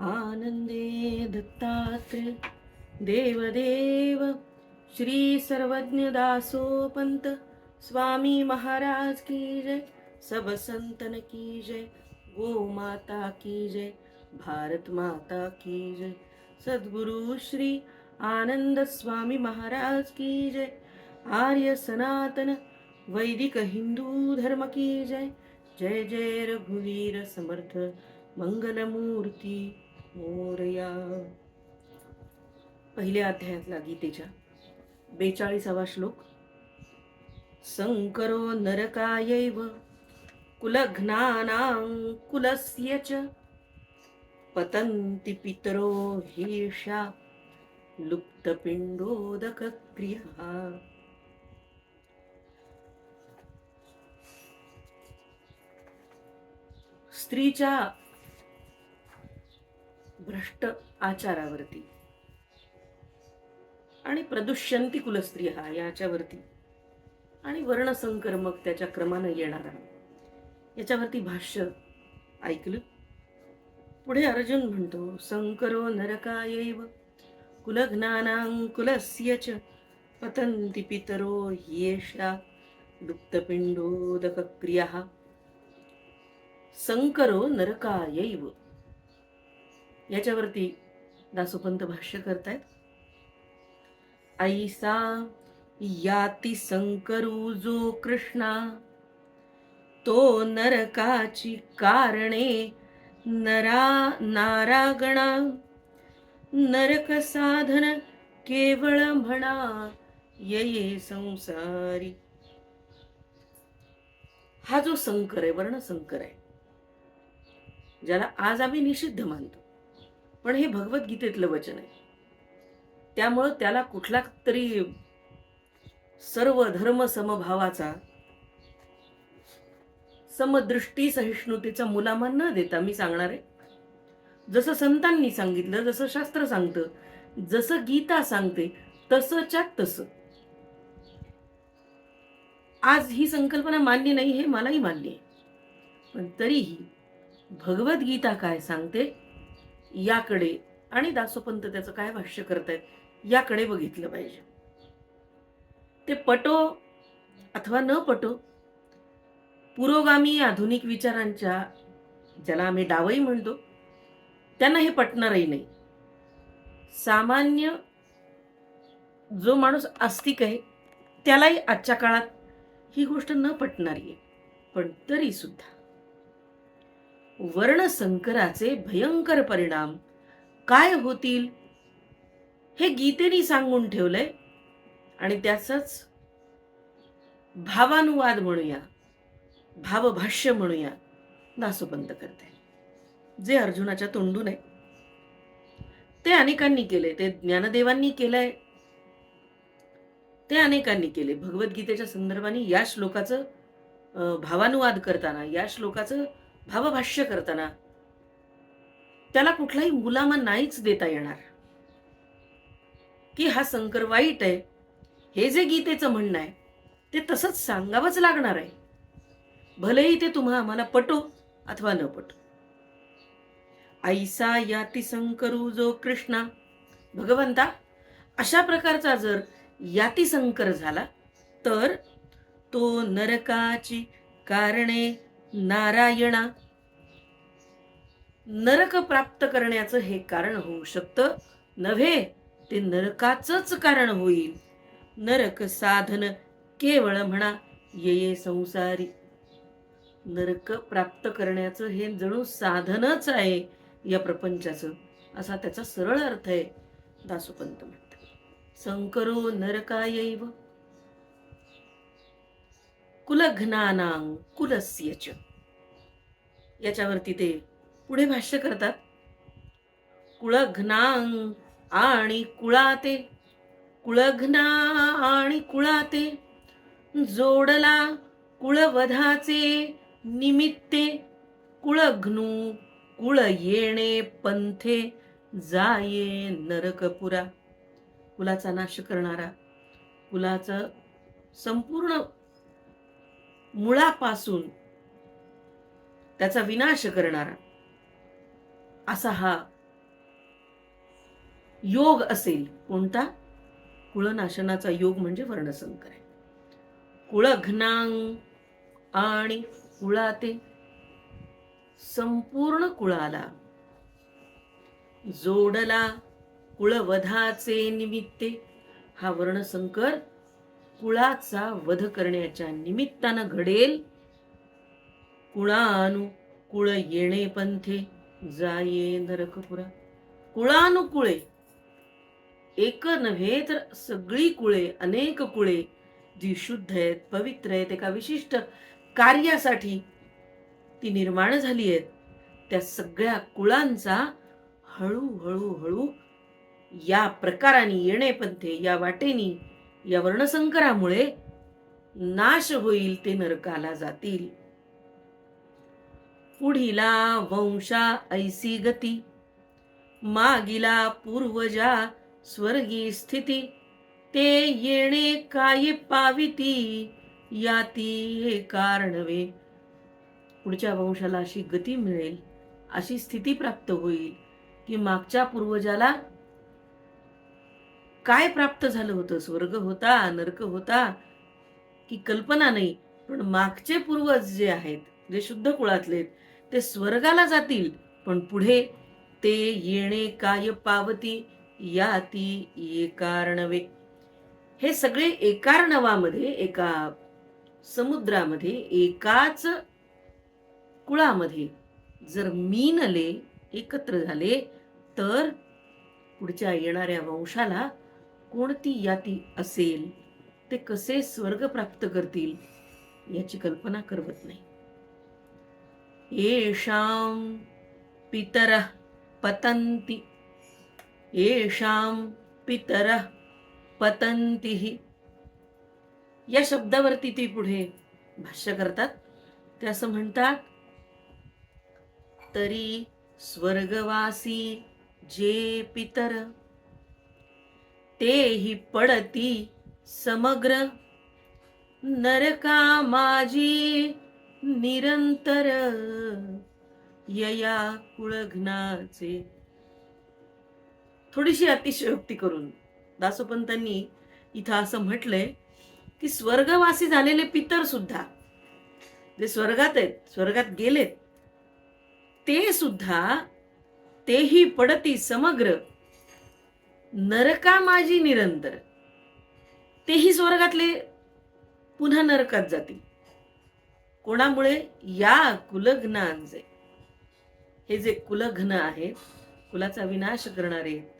आनंदे दत्तात्रेय देवदेव श्री सर्वज्ञ दासोपंत स्वामी महाराज की जय। सब संतन की जय गो माता की जय भारत माता की जय। सद्गुरु श्री आनंद स्वामी महाराज की जय। आर्य सनातन वैदिक हिंदू धर्म की जय। जय जय रघुवीर समर्थ मंगलमूर्ती। मोरया. पहिल्या अध्यायातला गीतेच्या बेचाळीसावा श्लोक. संकरो नरकायैव कुलघ्नानां कुलस्य च. पतन्ति पितरो हीर्षा लुप्तपिण्डोदकक्रियः. स्त्रीच्या भ्रष्ट आचारावरती. आणि प्रदुष्यंती कुलस्त्री हा याच्यावरती. आणि वर्णसंकर मग त्याच्या क्रमानं येणारा याच्यावरती भाष्य ऐकलं? पुढे अर्जुन म्हणतो संकरो नरकायैव कुलघ्नानां कुलस्य च पतंती पितरो येषा दुप्तपिंडोदकक्रिया संकरो नरकायैव याच्यावरती दासोपंत भाष्य करतायत. ऐसा याती संकरू जो कृष्णा तो नरकाची कारणे नरा नारागणा. नरक साधन केवळ म्हणा ये संसारी. हा जो संकर आहे वर्ण संकर आहे ज्याला आज आम्ही निषिद्ध मानतो. पण हे भगवद्गीतेतलं वचन आहे. त्यामुळं त्याला कुठला तरी सर्व धर्म समभावाचा समदृष्टी सहिष्णुतेचा मुलामा न देता मी सांगणार आहे. जसं संतांनी सांगितलं जसं शास्त्र सांगतं जसं गीता सांगते तसंच्या तसं. आज ही संकल्पना मान्य नाही हे मलाही मान्य आहे. पण तरीही भगवद्गीता काय सांगते याकडे आणि दासोपंत त्याचं काय भाष्य करतायत याकडे बघितलं पाहिजे. ते पटो अथवा न पटो पुरोगामी आधुनिक विचारांच्या ज्याला आम्ही डावही म्हणतो त्यांना हे पटणारही नाही. सामान्य जो माणूस आस्तिक आहे त्यालाही आजच्या काळात ही गोष्ट न पटणारी आहे. पण तरी सुद्धा वर्णसंकराचे भयंकर परिणाम. काय होतील? हे गीतेने सांगून ठेवलंय. आणि त्याचाच भावानुवाद म्हणूया. भावभाष्य म्हणूया. नासोबंद करते. जे अर्जुनाच्या तोंडून. आहे ते अनेकांनी केले ते ज्ञानदेवांनी केलंय. ते अनेकांनी केले भगवद्गीतेच्या संदर्भाने या श्लोकाचं भावानुवाद करताना या श्लोकाचं भावभाष्य करताना त्याला कुठलाही मुलामा नाहीच देता येणार. की हा संकर वाईट आहे हे जे गीतेचं म्हणणं आहे ते तसंच सांगावंच लागणार आहे. भलेही ते तुम्हा आम्हाला पटो अथवा न पटो. ऐसा याती संकरू जो कृष्णा. भगवंता अशा प्रकारचा जर याती संकर झाला तर तो नरकाची कारणे नारायणा. नरक प्राप्त करण्याचं हे कारण होऊ शकतं. नव्हे ते नरकाचंच कारण होईल. नरक साधन केवळ म्हणा ये संसारी. नरक प्राप्त करण्याचं हे जणू साधनच आहे या प्रपंचाचं. असा त्याचा सरळ अर्थ आहे. दासोपंत म्हणतात. संकरो नरकायैव. कुलघ्नानां कुलस्य च. याच्यावरती ते पुढे भाष्य करतात. कुळघ्नांग आणि कुळाते. कुळघ्ना आणि कुळाते. जोडला कुळवधाचे निमित्ते. कुळघ्नू कुळ येणे पंथे जाये नरकपुरा. कुलाचा नाश करणारा. कुलाचं संपूर्ण मुळापासून त्याचा विनाश करणारा असा हा योग असेल कोणता? कुळनाशनाचा योग म्हणजे वर्णसंकर. आहे कुळघ्नांग आणि कुळाते संपूर्ण कुळाला जोडला कुळवधाचे निमित्ते हा वर्णसंकर कुळाचा वध करण्याच्या निमित्तानं घडेल. कुळानु कुळ येणे पंथे जाये नरकपुरा. कुळानुकुळे एक नव्हे तर सगळी कुळे अनेक कुळे जी शुद्ध आहेत पवित्र आहेत एका विशिष्ट कार्यासाठी ती निर्माण झाली आहेत. त्या सगळ्या कुळांचा हळूहळू हळू या प्रकाराने येणे पंथे या वाटेनी या वर्णसंकरामुळे नाश होईल ते नरकाला जातील. पुढीला वंशा ऐसी गती मागिला पूर्वजा स्वर्गी स्थिती ते येणे काय पाविती याती हे कारणवे पुढच्या वंशाला अशी गती मिळेल अशी स्थिती प्राप्त होईल की मागच्या पूर्वजाला काय प्राप्त झालं होतं? स्वर्ग होता नरक होता की कल्पना नाही? पण मागचे पूर्वज जे आहेत जे शुद्ध कुळातले ते स्वर्गाला जातील. पण पुढे ते येणे काय पावती? या ती एकार्णवे हे सगळे एकार्णवामध्ये एका समुद्रामध्ये एकाच कुळामध्ये जर मीनले एकत्र झाले तर पुढच्या येणाऱ्या वंशाला कोणती याती असेल ते कसे स्वर्ग प्राप्त करतील याची कल्पना करवत नाही. येषां पितरः पतंती येषां पितरः पतन्तिः. या शब्दावरती ती पुढे भाष्य करतात. ते असं म्हणतात तरी स्वर्गवासी जे पितर तेही पडती समग्र. नरका माझी निरंतर. यया कुळघ्नाचे. थोडीशी अतिशयोक्ती करून दासोपंतांनी इथं असं म्हटलंय की स्वर्गवासी झालेले पितर सुद्धा जे स्वर्गात आहेत स्वर्गात गेलेत ते सुद्धा तेही पडती समग्र. नरका माझी निरंतर. तेही स्वर्गातले पुन्हा नरकात जातील. कोणामुळे? या कुलघ्नांचे. हे जे कुलघ्न आहेत कुलाचा विनाश करणारे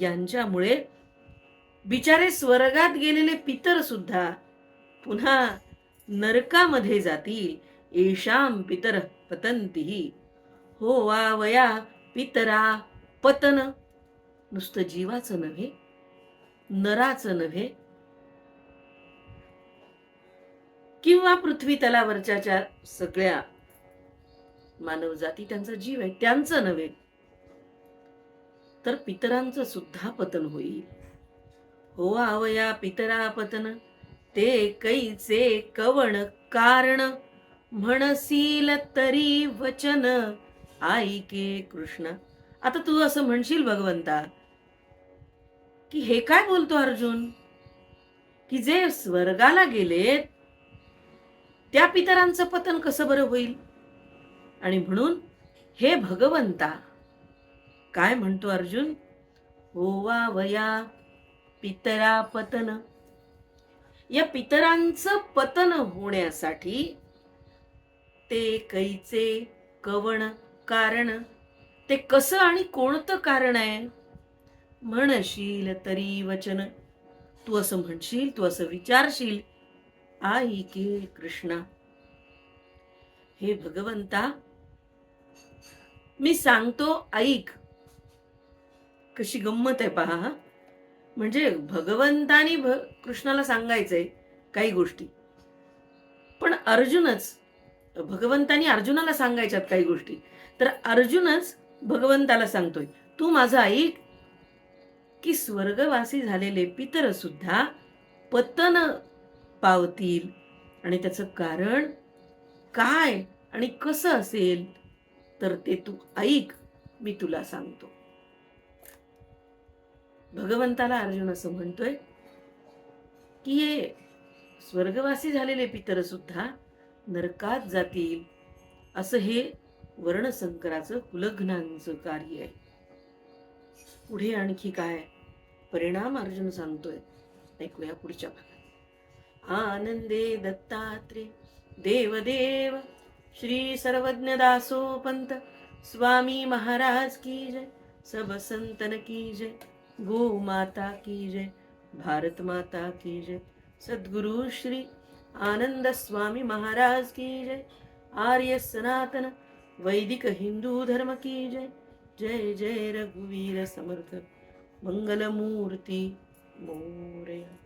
यांच्यामुळे बिचारे स्वर्गात गेलेले पितर सुद्धा पुन्हा नरकामध्ये जातील. येशाम पितर पतंतीही हो वा वया पितरा पतन. नुसतं जीवाचं नव्हे नराचं नव्हे. किंवा पृथ्वी तलावरच्या चार सगळ्या मानव जाती त्यांचा जीव आहे त्यांचं नव्हे तर पितरांचं सुद्धा पतन होईल. हो आवया पितरा पतन ते कैचे कवण कारण? म्हणसील तरी वचन ऐके कृष्ण. आता तू असं म्हणशील भगवंता की हे काय बोलतो अर्जुन? की जे स्वर्गाला गेलेत त्या पितरांचं पतन कसं बरं होईल? आणि म्हणून हे भगवंता काय म्हणतो अर्जुन? होवा वया पितरा पतन. या पितरांचं पतन होण्यासाठी ते कैचे कवण कारण? ते कसं आणि कोणतं कारण आहे? म्हणशील तरी वचन. तू असं म्हणशील तू असं विचारशील. आई के कृष्णा. हे भगवंता मी सांगतो ऐक. कशी गंमत आहे पहा हा. म्हणजे भगवंतानी भ कृष्णाला सांगायचंय काही गोष्टी. पण अर्जुनच भगवंतानी अर्जुनाला सांगायच्यात काही गोष्टी. तर अर्जुनच भगवंताला सांगतोय. तू माझं ऐक की स्वर्गवासी झालेले पितर सुद्धा पतन पावतील. आणि त्याचं कारण काय आणि कसं असेल तर ते तू ऐक मी तुला सांगतो. भगवंताला अर्जुन असं म्हणतोय की हे स्वर्गवासी झालेले पितर सुद्धा नरकात जातील असं हे वर्णसंकराचं कुलघ्नांचं कार्य आहे. पुढे आणखी काय? परिणाम अर्जुन सांगतोय. ऐकूया पुढच्या भागात. आनंदे दत्तात्रे देवदेव श्री सर्वज्ञ दासोपंत स्वामी महाराज की जय सब संतन की जय गो माता की जय भारत माता की जय सद्गुरु श्री आनंद स्वामी महाराज की जय आर्य सनातन वैदिक हिंदू धर्म की जय जय जय रघुवीर समर्थ मंगलमूर्ती मोरया